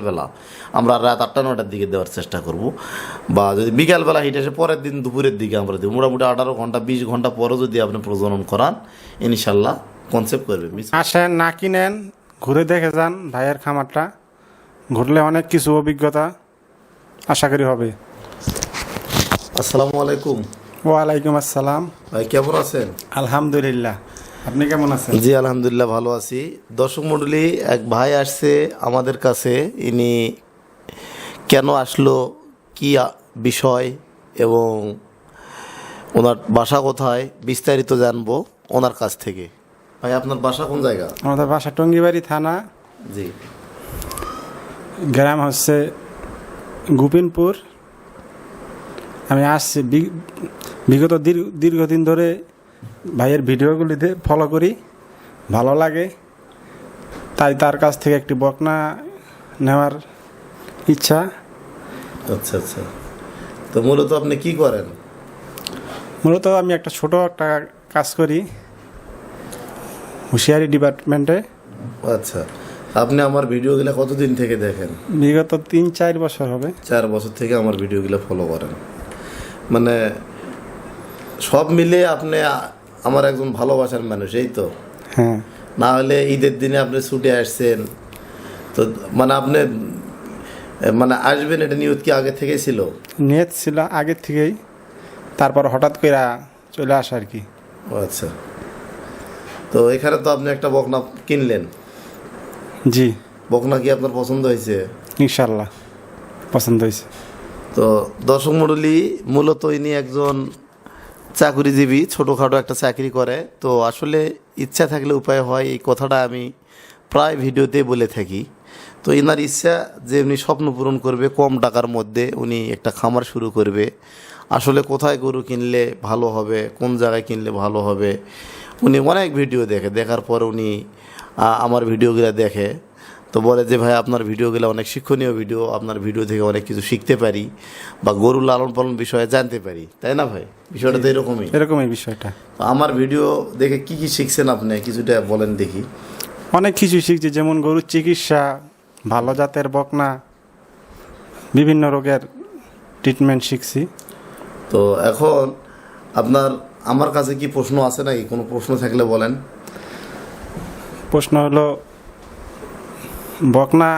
সকালবেলা। আমরা রাত আটটা নটার দিকে দেওয়ার চেষ্টা করব। বা যদি বিকালবেলা হিট আসে পরের দিন দুপুরের দিকে আমরা দিই মোটামুটি আঠারো ঘণ্টা বিশ ঘণ্টা পরও যদি আপনি প্রজনন করান ইনশাল্লাহ কনসেপ্ট করবে। আসেন না কিনেন ঘুরে দেখে যান ভাইয়ের খামারটা। ঘুরলে অনেক কিছু অভিজ্ঞতা আশা করি হবে। আসসালামু আলাইকুম। ওয়ালাইকুম আসসালাম। ভাই কেমন আছেন? আলহামদুলিল্লাহ। আপনি কেমন আছেন? জি আলহামদুলিল্লাহ ভালো আছি। দর্শক মণ্ডলী এক ভাই আসছে আমাদের কাছে। ইনি কেন আসলো কি বিষয় এবং ওনার বাসা কোথায় বিস্তারিত জানব ওনার কাছ থেকে। ভাই আপনার বাসা কোন জায়গা? আমাদের বাসা টঙ্গিবাড়ি থানা। জি। গ্রাম হচ্ছে গোপিনপুর। আমি আসছি বিগত দীর্ঘ- দীর্ঘদিন ধরে ভাইয়ের ভিডিওগুলিতে ফলো করি। ভালো লাগে। তাই তার কাছ থেকে একটি বকনা নেওয়ার ইচ্ছা। আচ্ছা আচ্ছা। তো মূলত আপনি কি করেন? মূলত আমি একটা ছোট একটা কাজ করি। হুঁশিয়ারি ডিপার্টমেন্টে। আচ্ছা। আপনি আমার ভিডিওগুলো কতদিন থেকে দেখেন? বিগত তিন চার বছর হবে। চার বছর থেকে আমার ভিডিওগুলো ফলো করেন। মানে সব মিলে আপনি আমার একজন ভালোবাসার মানুষ এই তো। হ্যাঁ। না হলে ঈদের দিনে আপনি ছুটে আসছেন। তো মানে আপনি মানে আসবেন এটা নিয়ত কি আগে থেকে ছিল? নিয়ত ছিল আগের থেকেই। তারপর হঠাৎ করে চলে আসা আর কি। আচ্ছা। তো এখানে তো আপনি একটা বকনা কিনলেন। জি। বকনা কি আপনার পছন্দ হয়েছে? ইনশাল্লাহ পছন্দ হয়েছে। তো দর্শক মণ্ডলী মূলত ইনি একজন চাকরিজীবী ছোটোখাটো একটা চাকরি করে। তো আসলে ইচ্ছা থাকলে উপায় হয়, এই কথাটা আমি প্রায় ভিডিওতে বলে থাকি। তো এনার ইচ্ছা যে উনি স্বপ্ন পূরণ করবে, কম টাকার মধ্যে উনি একটা খামার শুরু করবে। আসলে কোথায় গরু কিনলে ভালো হবে, কোন জায়গায় কিনলে ভালো হবে, উনি অনেক ভিডিও দেখে। দেখার পর উনি আমার ভিডিওগুলো দেখে। তো বলে যে ভাই আপনার ভিডিওগুলো অনেক শিক্ষণীয় ভিডিও আপনার ভিডিও থেকে অনেক কিছু শিখতে পারি বা গরু লালন পালন বিষয়ে জানতে পারি। তাই না ভাই? বিষয়টা তো এরকমই। এরকমই বিষয়টা। তো আমার ভিডিও দেখে কি কি শিখছেন আপনি? কিছুটা বলেন দেখি। অনেক কিছু শিখছি যেমন গরুর চিকিৎসা ভালো জাতের বকনা বিভিন্ন রোগের ট্রিটমেন্ট শিখছি। তো এখন আপনার আমার কাছে কি প্রশ্ন আছে নাকি? কোনো প্রশ্ন থাকলে বলেন। প্রশ্ন হলো বকনা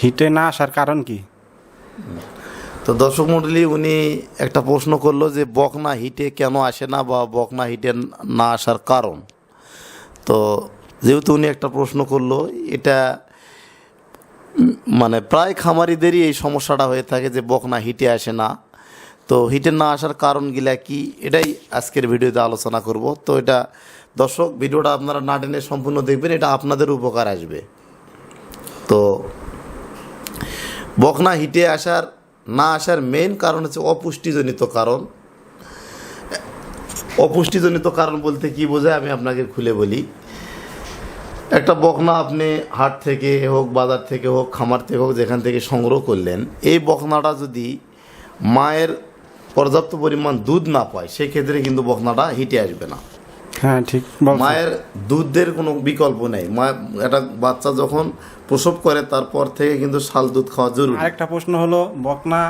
হিটে না আসার কারণ কি? তো দর্শক মন্ডলী, উনি একটা প্রশ্ন করল যে বকনা হিটে কেন আসে না বা বকনা হিটে না আসার কারণ? তো যেহেতু উনি একটা প্রশ্ন করল, এটা মানে প্রায় খামারিদেরই এই সমস্যাটা হয়ে থাকে যে বকনা হিটে আসে না। তো হিটে না আসার কারণগুলা কি? এটাই আজকের ভিডিওতে আলোচনা করব। তো এটা দর্শক, ভিডিওটা আপনারা না টেনে সম্পূর্ণ দেখবেন, এটা আপনাদের উপকার আসবে। তো বকনা হিটে আসার, না আসার মেইন কারণ হচ্ছে অপুষ্টিজনিত কারণ। অপুষ্টিজনিত কারণ বলতে কি বোঝায় আমি আপনাকে খুলে বলি। একটা বকনা আপনি হাট থেকে হোক, বাজার থেকে হোক, খামার থেকে হোক, যেখান থেকে সংগ্রহ করলেন, এই বকনাটা যদি মায়ের পর্যাপ্ত পরিমাণ দুধ না পায়, সেক্ষেত্রে কিন্তু বকনাটা হিটে আসবে না। হ্যাঁ ঠিক। মায়ের দুধের কোনো বিকল্প নেই। মা একটা বাচ্চা যখন প্রসব করে তারপর থেকে কিন্তু শাল দুধ খাওয়া জরুরি। আরেকটা প্রশ্ন হলো বকনা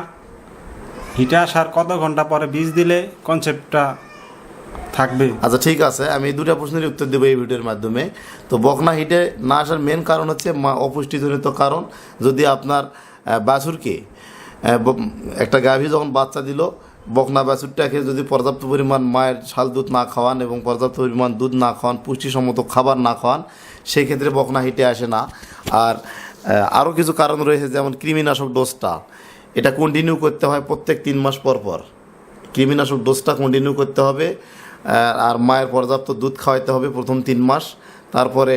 হিটে আসার কত ঘণ্টা পরে বীজ দিলে কনসেপ্টটা থাকবে? আচ্ছা ঠিক আছে। আমি দুটা প্রশ্নের উত্তর দেবো এই ভিডিওর মাধ্যমে। তো বকনা হিটে না আসার মেন কারণ হচ্ছে মা অপুষ্টিজনিত কারণ। যদি আপনার বাছুরকে একটা গাভী যখন বাচ্চা দিল বকনা বাছুরটাকে যদি পর্যাপ্ত পরিমাণ মায়ের শাল দুধ না খাওয়ান এবং পর্যাপ্ত পরিমাণ দুধ না খাওয়ান, পুষ্টিসম্মত খাবার না খাওয়ান সেই ক্ষেত্রে বকনা হিটে আসে না। আর আরও কিছু কারণ রয়েছে, যেমন কৃমিনাশক ডোজটা। এটা কন্টিনিউ করতে হয় প্রত্যেক তিন মাস পর পর। কৃমিনাশক ডোজটা কন্টিনিউ করতে হবে আর মায়ের পর্যাপ্ত দুধ খাওয়াইতে হবে প্রথম তিন মাস। তারপরে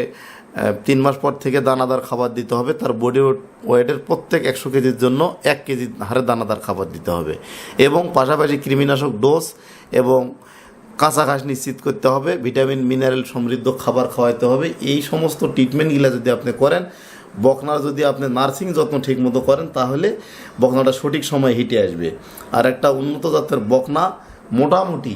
তিন মাস পর থেকে দানাদার খাবার দিতে হবে। তার বডি ওয়েটের প্রত্যেক একশো কেজির জন্য এক কেজি হারে দানাদার খাবার দিতে হবে। এবং পাশাপাশি কৃমিনাশক ডোজ এবং কাঁচা ঘাস নিশ্চিত করতে হবে। ভিটামিন মিনারেল সমৃদ্ধ খাবার খাওয়াইতে হবে। এই সমস্ত ট্রিটমেন্টগুলো যদি আপনি করেন, বকনার যদি আপনি নার্সিং যত্ন ঠিক মতো করেন, তাহলে বকনাটা সঠিক সময় হিটে আসবে। আর একটা উন্নত জাতের বকনা মোটামুটি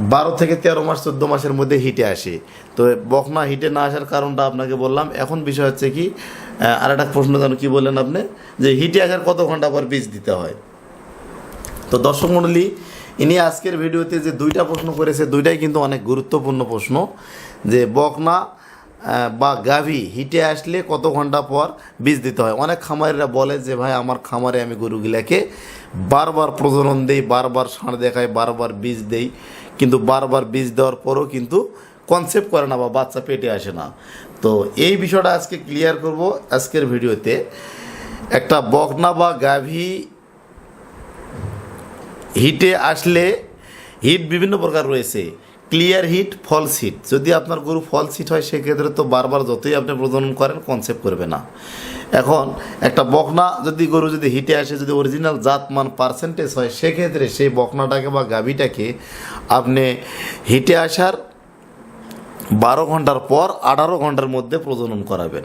বারো থেকে তেরো মাস, চোদ্দ মাসের মধ্যে হিটে আসে। তো বকনা হিটে না আসার কারণটা আপনাকে বললাম। এখন বিষয় হচ্ছে কি আর একটা প্রশ্ন যেন কী বললেন আপনি? যে হিটে আসার কত ঘণ্টা পর বীজ দিতে হয়? তো দর্শক মণ্ডলী ইনি আজকের ভিডিওতে যে দুইটা প্রশ্ন করেছে, দুইটাই কিন্তু অনেক গুরুত্বপূর্ণ প্রশ্ন। যে বকনা বা গাভী হিটে আসলে কত ঘণ্টা পর বীজ দিতে হয়? অনেক খামারিরা বলে যে, ভাই, আমার খামারে আমি গরুগুলাকে বারবার প্রজনন দেই, বারবার ষাঁড় দেখাই, বারবার বীজ দেই। কিন্তু বারবার বীজ দেওয়ার পরও কিন্তু কনসেপ্ট করে না বা বাচ্চা পেটে আসে না। তো এই বিষয়টা আজকে ক্লিয়ার করব আজকের ভিডিওতে। একটা বকনা বা গাভী হিটে আসলে হিট বিভিন্ন প্রকার রয়েছে। ক্লিয়ার হিট ফলস হিট যদি আপনার গরু ফলস হিট হয়, সেক্ষেত্রে তো বারবার যতই আপনি প্রজনন করেন কনসেপ্ট করবে না। এখন একটা বকনা যদি গরু যদি হিটে আসে, যদি অরিজিনাল জাতমান পার্সেন্টেজ হয়, সেক্ষেত্রে সেই বকনাটাকে বা গাভীটাকে আপনি হিটে আসার বারো ঘণ্টার পর আঠারো ঘণ্টার মধ্যে প্রজনন করাবেন।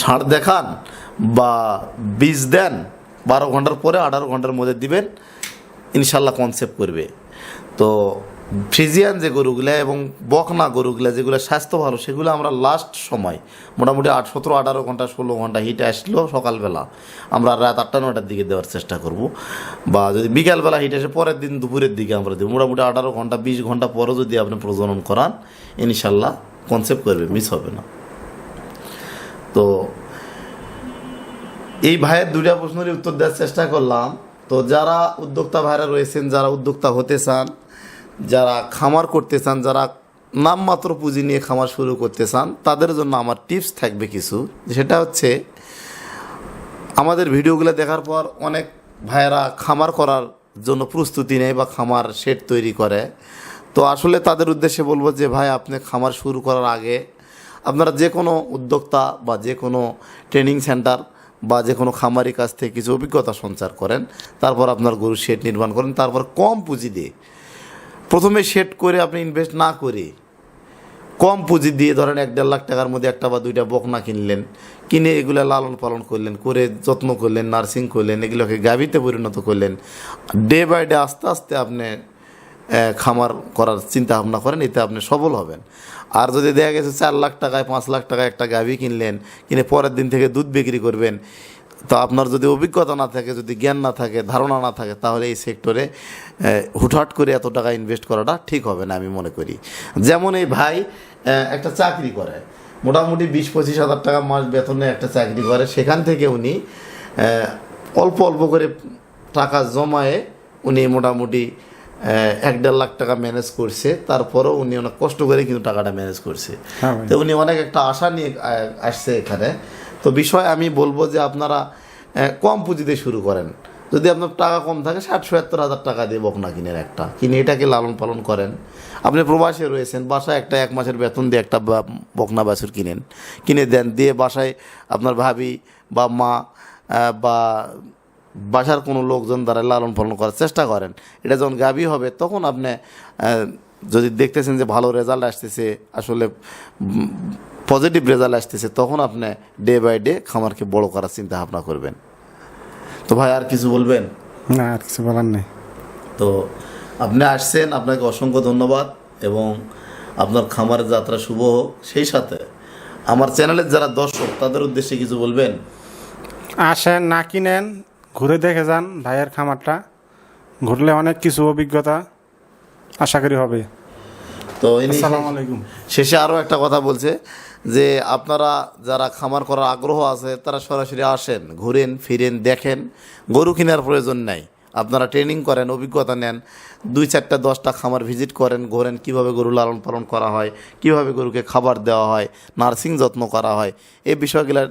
ষাঁড় দেখান বা বীজ দেন, বারো ঘণ্টার পরে আঠারো ঘণ্টার মধ্যে দিবেন, ইনশাল্লাহ কনসেপ্ট করবে। তো ফ্রিজিয়ান যে গরুগুলা এবং বকনা গরুগুলা যেগুলো স্বাস্থ্য ভালো, সেগুলো আমরা লাস্ট সময়, মোটামুটি আট, সতেরো, আঠারো ঘণ্টা, ষোলো ঘণ্টা হিটে আসলো সকালবেলা। আমরা রাত আটটা নটার দিকে দেওয়ার চেষ্টা করব। বা যদি বিকালবেলা হিট আসে, পরের দিন দুপুরের দিকে আমরা দেবো। মোটামুটি আঠারো ঘণ্টা, বিশ ঘণ্টা পরও যদি আপনি প্রজনন করান, ইনশাল্লাহ কনসেপ্ট করবে মিস হবে না। তো এই ভাইয়ের দুইটা প্রশ্নেরই উত্তর দেওয়ার চেষ্টা করলাম। তো যারা উদ্যোক্তা ভাইরা রয়েছেন, যারা উদ্যোক্তা হতে চান যারা খামার করতে চান, যারা নামমাত্র পুঁজি নিয়ে খামার শুরু করতে চান, তাদের জন্য আমার টিপস থাকবে কিছু। সেটা হচ্ছে, আমাদের ভিডিওগুলো দেখার পর অনেক ভাইয়েরা খামার করার জন্য প্রস্তুতি নেয় বা খামার শেড তৈরি করে। তো আসলে তাদের উদ্দেশ্যে বলব যে, ভাই, আপনি খামার শুরু করার আগে আপনারা যে কোনো উদ্যোক্তা বা যে কোনো ট্রেনিং সেন্টার বা যে কোনো খামারি কাছ থেকে কিছু অভিজ্ঞতা সঞ্চার করেন। তারপর আপনার গরু শেড নির্মাণ করেন। তারপর কম পুঁজি দিয়ে প্রথমে শেড করে আপনি ইনভেস্ট না করে কম পুঁজি দিয়ে ধরেন এক দেড় লাখ টাকার মধ্যে একটা বা দুইটা বকনা কিনলেন, কিনে এগুলো লালন পালন করলেন, করে যত্ন করলেন নার্সিং করলেন, এগুলোকে গাভীতে পরিণত করলেন। ডে বাই ডে আস্তে আস্তে আপনি খামার করার চিন্তা ভাবনা করেন, এতে আপনি সফল হবেন। আর যদি দেখা গেছে চার লাখ টাকায়, পাঁচ লাখ টাকায় একটা গাভী কিনলেন, কিনে পরের দিন থেকে দুধ বিক্রি করবেন তো আপনার যদি অভিজ্ঞতা না থাকে যদি জ্ঞান না থাকে ধারণা না থাকে তাহলে এই সেক্টরে হুটহাট করে এত টাকা ইনভেস্ট করাটা ঠিক হবে না আমি মনে করি। যেমন এই ভাই একটা চাকরি করে। মোটামুটি বিশ পঁচিশ হাজার টাকা মাস বেতনে একটা চাকরি করে। সেখান থেকে উনি অল্প অল্প করে টাকা জমায়ে উনি মোটামুটি এক দেড় লাখ টাকা ম্যানেজ করছে। তারপরেও উনি অনেক কষ্ট করে কিন্তু টাকাটা ম্যানেজ করছে। হ্যাঁ তো উনি অনেক একটা আশা নিয়ে আসছে এখানে। তো বিষয় আমি বলব যে আপনারা কম পুঁজিতে শুরু করেন। যদি আপনার টাকা কম থাকে, ষাট সত্তর হাজার টাকা দিয়ে বকনা কিনেন একটা। কিনে এটাকে লালন পালন করেন। আপনি প্রবাসে রয়েছেন, বাসায় একটা এক মাসের বেতন দিয়ে একটা বকনা বাছুর কিনেন। কিনে দেন, দিয়ে বাসায় আপনার ভাবি বা মা বা বাসার কোনো লোকজন দ্বারা লালন পালন করার চেষ্টা করেন। এটা যখন গাভী হবে, তখন আপনি যদি দেখতেছেন যে ভালো রেজাল্ট আসতেছে, আসলে পজিটিভ রেজাল্ট আসতেছে তখন আপনি ডে বাই ডে খামারকে বড় করার চিন্তা ভাবনা করবেন। তো ভাই আর কিছু বলবেন? না আর কিছু বলার নেই। তো আপনি আসছেন আপনাকে অসংখ্য ধন্যবাদ এবং আপনার খামারের যাত্রা শুভ হোক। সেই সাথে আমার চ্যানেলের যারা দর্শক তাদের উদ্দেশ্যে কিছু বলবেন? আসেন না কিনেন ঘুরে দেখে যান ভাইয়ের খামারটা। ঘুরলে অনেক কিছু অভিজ্ঞতা আশা করি হবে। তো ইনি আলাইকুম। শেষে আরও একটা কথা বলছে যে আপনারা যারা খামার করার আগ্রহ আছে তারা সরাসরি আসেন ঘুরেন ফিরেন দেখেন। গরু কেনার প্রয়োজন নাই। আপনারা ট্রেনিং করেন অভিজ্ঞতা নেন। দুই চারটা দশটা খামার ভিজিট করেন ঘোরেন কীভাবে গরু লালন পালন করা হয় কীভাবে গরুকে খাবার দেওয়া হয় নার্সিং যত্ন করা হয়। এই বিষয়গুলো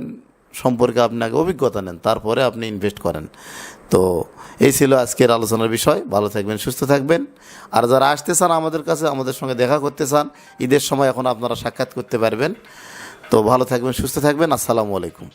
সম্পর্কে আপনাকে অভিজ্ঞতা নেন তারপরে আপনি ইনভেস্ট করেন। তো এই ছিল আজকের আলোচনার বিষয়। ভালো থাকবেন, সুস্থ থাকবেন। আর যারা আসতে চান আমাদের কাছে, আমাদের সঙ্গে দেখা করতে চান, ঈদের সময় এখন আপনারা সাক্ষাৎ করতে পারবেন। তো ভালো থাকবেন, সুস্থ থাকবেন। আসসালামু আলাইকুম।